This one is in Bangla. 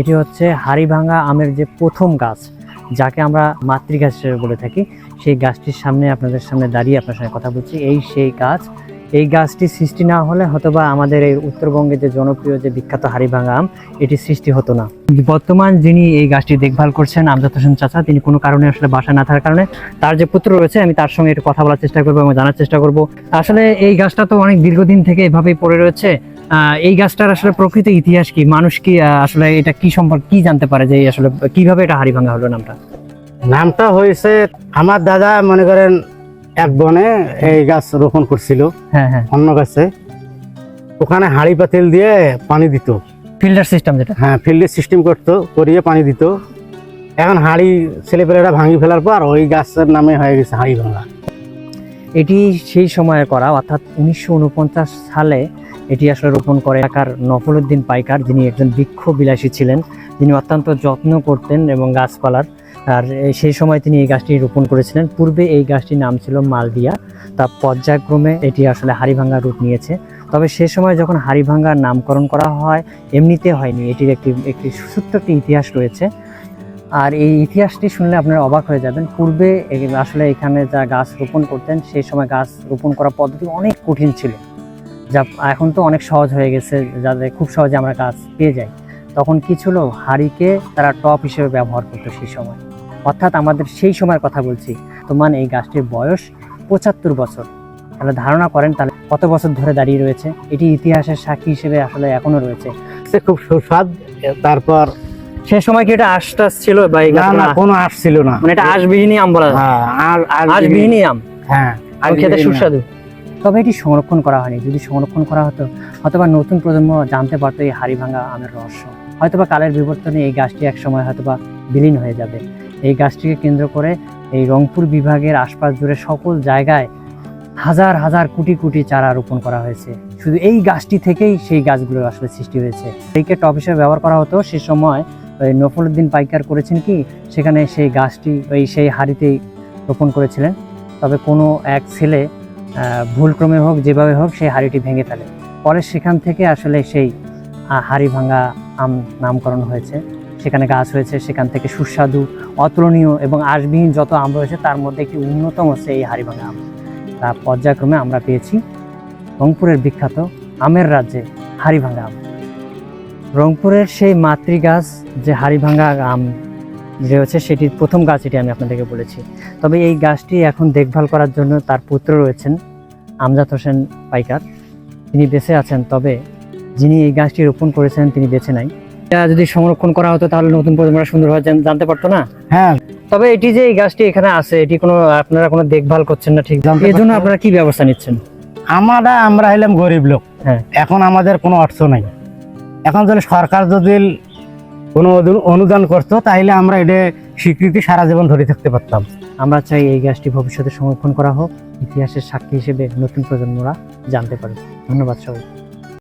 এটি হচ্ছে হাড়িভাঙ্গা আমের যে প্রথম গাছ, যাকে আমরা মাতৃগাছ হিসেবে বলে থাকি। সেই গাছটির সামনে, আপনাদের সামনে দাঁড়িয়ে আপনার সঙ্গে কথা বলছি। এই সেই গাছ। এই গাছটি সৃষ্টি না হলে হয়তোবা আমাদের এই উত্তরবঙ্গে যে জনপ্রিয়, যে বিখ্যাত হাড়িভাঙ্গা আম এটি সৃষ্টি হতো না। বর্তমান যিনি এই গাছটি দেখভাল করছেন, আমজাদ হোসেন চাচা, তিনি কোনো কারণে আসলে বাসা না থাকার কারণে তার যে পুত্র রয়েছে, আমি তার সঙ্গে একটু কথা বলার চেষ্টা করব এবং জানার চেষ্টা করব। আসলে এই গাছটা তো অনেক দীর্ঘদিন থেকে এভাবেই পড়ে রয়েছে। এই গাছটার আসলে প্রকৃত ইতিহাস কি? মানুষ কি আসলে এটা কি সম্পর্কে কি জানতে পারে যে আসলে কীভাবে এটা হাড়িভাঙ্গা হলো নামটা? নামটা হয়েছে আমার দাদা মনে করেন এক বনে এই গাছ রোপণ করছিল হ্যাঁ হ্যাঁ। অন্য গাছে। ওখানে হাঁড়ি পাতিল দিয়ে পানি দিত। ফিল্টার সিস্টেম যেটা? হ্যাঁ ফিল্ডের সিস্টেম করতো করিয়ে পানি দিত। এখন হাঁড়ি ছেলেপেলেরা ভাঙি ফেলার পর ওই গাছের নামে হয়ে গেছে হাঁড়ি ভাঙা এটি সেই সময়ে করা অর্থাৎ উনিশশো উনপঞ্চাশ সালে এটি আসলে রোপণ করে এলাকার নফলউদ্দিন পাইকার, যিনি একজন বৃক্ষ বিলাসী ছিলেন। যিনি অত্যন্ত যত্ন করতেন এবং গাছপালার, আর সেই সময় তিনি এই গাছটি রোপণ করেছিলেন। পূর্বে এই গাছটির নাম ছিল মালদিয়া। তা পর্যায়ক্রমে এটি আসলে হাড়িভাঙ্গা রূপ নিয়েছে। তবে সে সময় যখন হাড়িভাঙ্গার নামকরণ করা হয়, এমনিতে হয়নি। এটির একটি একটি ছোট্ট একটি ইতিহাস রয়েছে। আর এই ইতিহাসটি শুনলে আপনারা অবাক হয়ে যাবেন। পূর্বে আসলে এখানে যা গাছ রোপণ করতেন সেই সময় গাছ রোপণ করার পদ্ধতি অনেক কঠিন ছিল। যা এখন তো অনেক সহজ হয়ে গেছে যাতে খুব সহজে আমরা গাছ পেয়ে যাই। তখন কি ছিল? হাড়িকে তারা টপ হিসেবে ব্যবহার করতো সেই সময়। অর্থাৎ আমাদের সেই সময়ের কথা বলছি। বর্তমান এই গাছটির বয়স পঁচাত্তর বছর। তাহলে ধারণা করেন তাহলে কত বছর ধরে দাঁড়িয়ে রয়েছে? এটি ইতিহাসের সাক্ষী হিসেবে আসলে এখনও রয়েছে। সে খুব সুস্বাদ তারপর সে সময় কি এটা আশটাস ছিল বা না না কোনো আশ ছিল না। মানে এটা আশবিহীনী আম বলা হ্যাঁ আর আর আম। হ্যাঁ আর খেতে সুস্বাদু। তবে এটি সংরক্ষণ করা হয়নি। যদি সংরক্ষণ করা হতো অথবা নতুন প্রজন্ম জানতে পারতো এই হাড়িভাঙ্গা আমের রহস্য। হয়তোবা কালের বিবর্তনে এই গাছটি একসময় হয়তোবা বিলীন হয়ে যাবে। এই গাছটিকে কেন্দ্র করে এই রংপুর বিভাগের আশপাশ জুড়ে সকল জায়গায় হাজার হাজার কোটি কোটি চারা রোপণ করা হয়েছে। শুধু এই গাছটি থেকেই সেই গাছগুলো আসলে সৃষ্টি হয়েছে। এইকে টপ হিসেবে ব্যবহার করা হতো। সে সময় ওই নফলউদ্দিন পাইকার করেছেন কি, সেখানে সেই গাছটি ওই সেই হাড়িতেই রোপণ করেছিলেন। তবে কোনো এক ছেলে ভুলক্রমে হোক, যেভাবে হোক, সেই হাড়িটি ভেঙে ফেলে। পরে সেখান থেকে আসলে সেই হাড়ি ভাঙা আম নামকরণ হয়েছে। সেখানে গাছ হয়েছে, সেখান থেকে সুস্বাদু, অতুলনীয় এবং আশবিহীন যত আম রয়েছে, তার মধ্যে একটি অন্যতম হচ্ছে এই হাড়ি ভাঙা আম। তা পর্যায়ক্রমে আমরা পেয়েছি রংপুরের বিখ্যাত আমের রাজ্যে হাড়ি ভাঙা আম। রংপুরের সেই মাতৃগাছ যে হাড়ি ভাঙা আম যে হচ্ছে সেটির প্রথম গাছ এটি আমি আপনাদেরকে বলেছি। তবে এই গাছটি এখন দেখভাল করার জন্য তার পুত্র রয়েছেন আমজাদ হোসেন পাইকার। তিনি বেঁচে আছেন তবে যিনি এই গাছটি রোপণ করেছেন তিনি বেঁচে নাই। এটা যদি সংরক্ষণ করা হতো তাহলে নতুন প্রজন্মরা সুন্দরভাবে জানতে পারতো না? হ্যাঁ। তবে এটি যে এই গাছটি এখানে আছে এটি কোনো আপনারা কোনো দেখভাল করছেন না ঠিক জানতে এর জন্য আপনারা কি ব্যবস্থা নিচ্ছেন? আমরা আমরা হইলাম গরিব লোক। হ্যাঁ। এখন আমাদের কোনো অর্থ নাই। এখন যদি সরকার যদি কোনো অনু- অনুদান করতো তাহলে আমরা এটা স্বীকৃতি সারা জীবন ধরে থাকতে পারতাম। আমরা চাই এই গাছটি ভবিষ্যতে সংরক্ষণ করা হোক, ইতিহাসের সাক্ষী হিসেবে নতুন প্রজন্মরা জানতে পারে। ধন্যবাদ সবাই